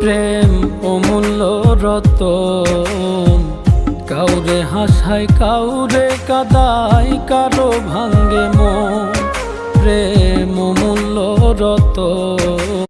প্রেম অমূল্য রতন। কাউরে হাসায় কাউরে কাদায় কারও ভাঙ্গে মন। প্রেম অমূল্য রতন।